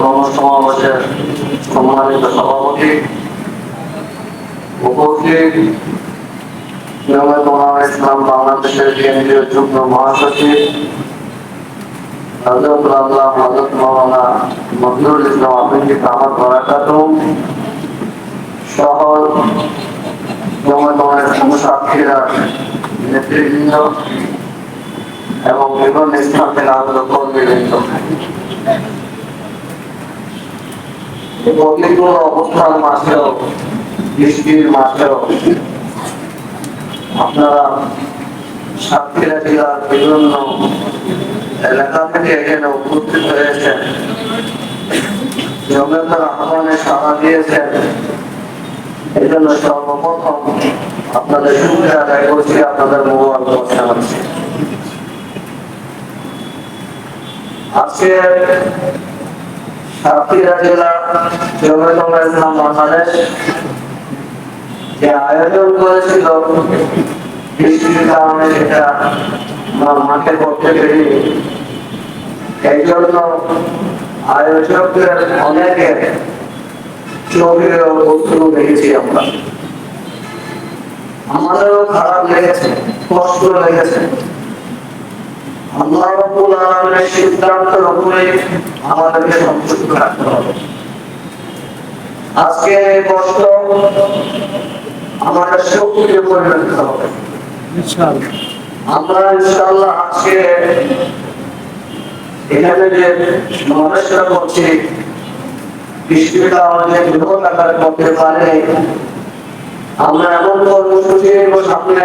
গণসমাবেশের সম্মানিত সভাপতি, উপস্থিত ইসলাম, বাংলাদেশের কেন্দ্রীয় যুগ্ম মহাসচিব, হযরত আল্লাহ হযরত মাওলানা মজনুর ইসলাম আফ্রিদি কামাল বারাকাতুম সহ সাক্ষীরা নেতৃবৃন্দ এবং বিভিন্ন স্থান থেকে আগত কর্মীবৃন্দ। এই প্রতিকূল অবস্থার মাঝেও, বৃষ্টির মাঝেও, আপনারা সাতক্ষীরা জেলার বিভিন্ন এলাকা থেকে এখানে উপস্থিত হয়েছেন। জমিয়তের আহ্বানে সাড়া দিয়েছেন। এই জন্য সর্বপ্রথম আপনাদের সুবিধা আদায় করছি আপনাদের মোবাইল জানাচ্ছি আজকে সাতক্ষীরা জেলা আয়োজন করেছিল, বৃষ্টির কারণে সেটা আমার মাঠে করতে পেরে এই জন্য আয়োজকদের অনেকে ছবি বস্তু দেখেছি আমরা। আমাদেরও খারাপ লেগেছে, কষ্ট লেগেছে। আল্লাহ রাব্বুল আলামিনের সিদ্ধান্তের উপরে আমাদেরকে সন্তুষ্ট থাকতে হবে। আজকে কষ্ট আমাদের শক্তিতে পরিণত হবে। আমরা ইনশাআল্লাহ আজকে এখানে যে সমাবেশটা করছি বৃষ্টিটা আমাদের বৃহৎ আকারে করতে পারে আমরা এমন কর্মসূচি সামনে।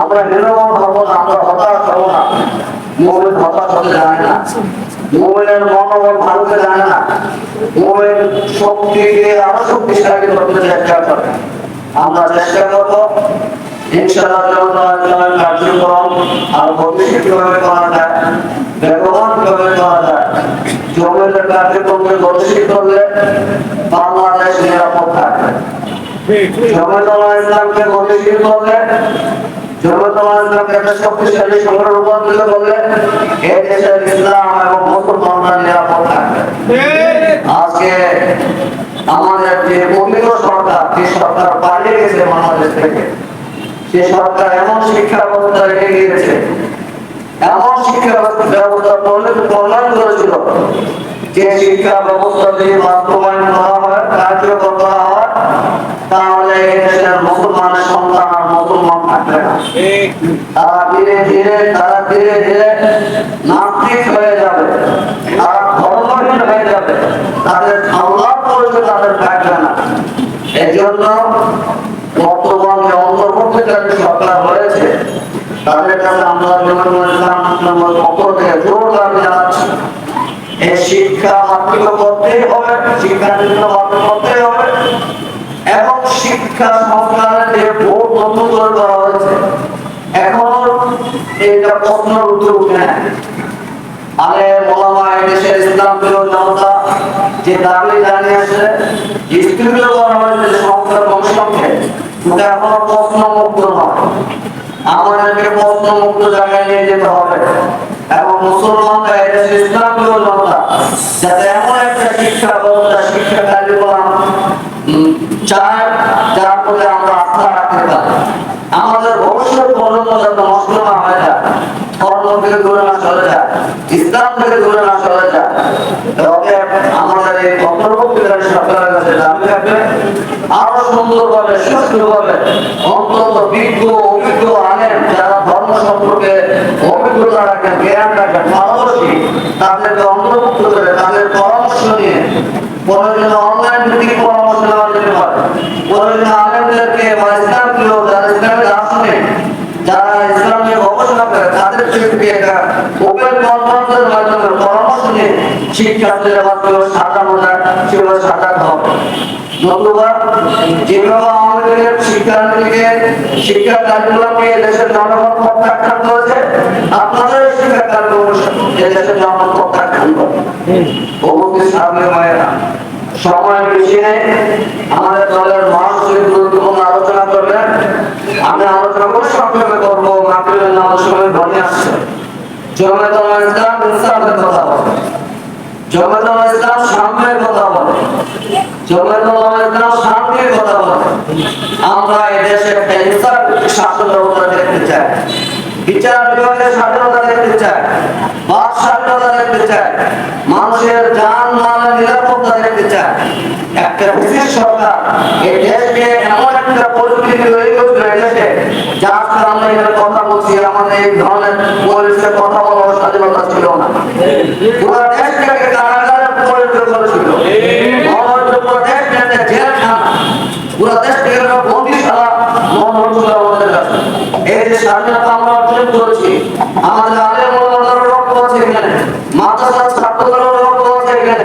আমরা নিরবল হব না, আমরা হতাশ হব না। মোমেন হতাশ হতে জানে না। মোমেনের মনোবল ভাঙতে জানে না। মোমেন শক্তিকে আরও শক্তিশালী করতে চেষ্টা করে। আমরা চেষ্টা করব কার্যক্রম আর ভবিষ্যৎ কীভাবে করা যায় ব্যবহার কীভাবে করা যায় জমিদের কার্যক্রমকে গতিশীল করলে বাংলাদেশ নিরাপদ থাকবে। জমিতলা ইসলামকে গতিশীল করলে জমিতলা ইসলামকে একটা শক্তিশালী সংগঠন রূপান্তরিত করলে এই দেশের ইসলাম এবং মুসলমানরা নিরাপদ থাকবে। আজকে আমাদের যে পবিত্র সরকার যে সরকার পালিয়ে গেছে বাংলাদেশ থেকে সে সরকার এমন শিক্ষা ব্যবস্থা রেখে গিয়েছে। এমন শিক্ষা ব্যবস্থা প্রণয়ন প্রণয়ন করেছিল যে শিক্ষা ব্যবস্থা যদি বাস্তবায়ন করা হয় কার্যকর করা হয় শিক্ষা মাতৃক করতেই হবে শিক্ষা মাতৃক করতেই হবে। এবং শিক্ষা যে বোর্ড নতুন করে হয়েছে, এখনও এটা প্রশ্ন উঠে উঠে এদেশের ইসলাম জনতা, যে দাবি ওটা এখনও প্রশ্ন মুক্ত নয়। আমাদেরকে প্রশ্ন মুক্ত জায়গায় নিয়ে যেতে হবে। এবং মুসলমানরা এদেশের ইসলাম জনতা, যাতে এমন একটা শিক্ষা ব্যবস্থা শিক্ষা কার্যক্রম অন্তত বিজ্ঞ, অভিজ্ঞ আনেন যারা ধর্ম সম্পর্কে অভিজ্ঞতা রাখেন জ্ঞান রাখেন পারদর্শী তাদেরকে অন্তর্ভুক্ত করে, তাদের পরামর্শ নিয়ে অনলাইন ভিত্তিক পারে প্রয়োজনে আলেমদেরকে বা ইসলাম প্রিয় যারা ইসলামের দার্শনিক যারা ইসলামে গবেষণা করে, তাদের থেকে একটা ওপেন কনফারেন্সের মাধ্যমে পরামর্শ নিয়ে শিক্ষার্থীরা মাধ্যমে সাজানো যায় সেভাবে সাজাতে হবে। নতুবা যেভাবে আমাদের শিক্ষার্থীকে শিক্ষা কার্যক্রম নিয়ে দেশের জনগণ প্রত্যাখ্যান করেছে আপনাদের শিক্ষা কার্যক্রম দেশের জনগণ প্রত্যাখ্যান করে অবশ্যই সামনে মায়েরা সময় বেশি নেই আমাদের দলের আলোচনা করবেন। আমি আলোচনা করে সংক্ষেপে করব মাতৃ নাম সময় ধনী আসছে। জমে তোমার ইসলাম বলে। জমে তোমার ইসলাম বলে। জমে তোমার ইসলাম শান্তির কথা বলে। আমরা এদেশে হিংসার শাসন ব্যবস্থা দেখতে চাই। বিচার বিভাগের স্বাধীনতা দেখতে চাই। স্বাধীনতা দেখতে চাই মানুষের যান মালের নিরাপত্তা দেখতে চাই একটা সরকার এই দেশকে এমন একটা পরিস্থিতি তৈরি করছিল আমরা এখানে কথা বলছি আমাদের এই ধরনের কথা বলার স্বাধীনতা ছিল না। পুরো কারাগারে পরিণত করেছিল। আমরা আমাদের আলেম ওলামাদের রক্ত আছে এখানে মাদ্রাসার ছাত্রদের রক্ত আছে এখানে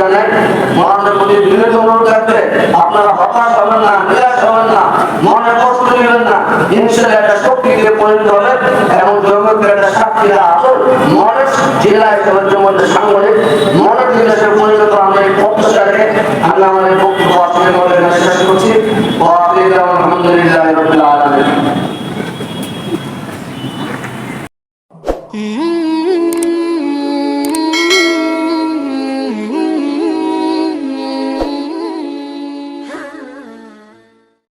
মহানের প্রতি বিনীত অনুরোধ থাকবে। আপনারা হতাশ হবেন না, নিরাশ হবেন না, মনে কষ্ট নেবেন না। ইনশাল্লাহ একটা শক্তিতে পরিণত হবে। এবং জগতের একটা সাক্ষীরা আসল মনের জেলা হিসেবে জগতের সাংবাদিক মনের জেলা হিসেবে পরিণত আমরা এই প্রত্যাশা রেখে আল্লাহ আমাদের বক্তব্য আসলে শেষ করছি। আলহামদুলিল্লাহ রবিল্লা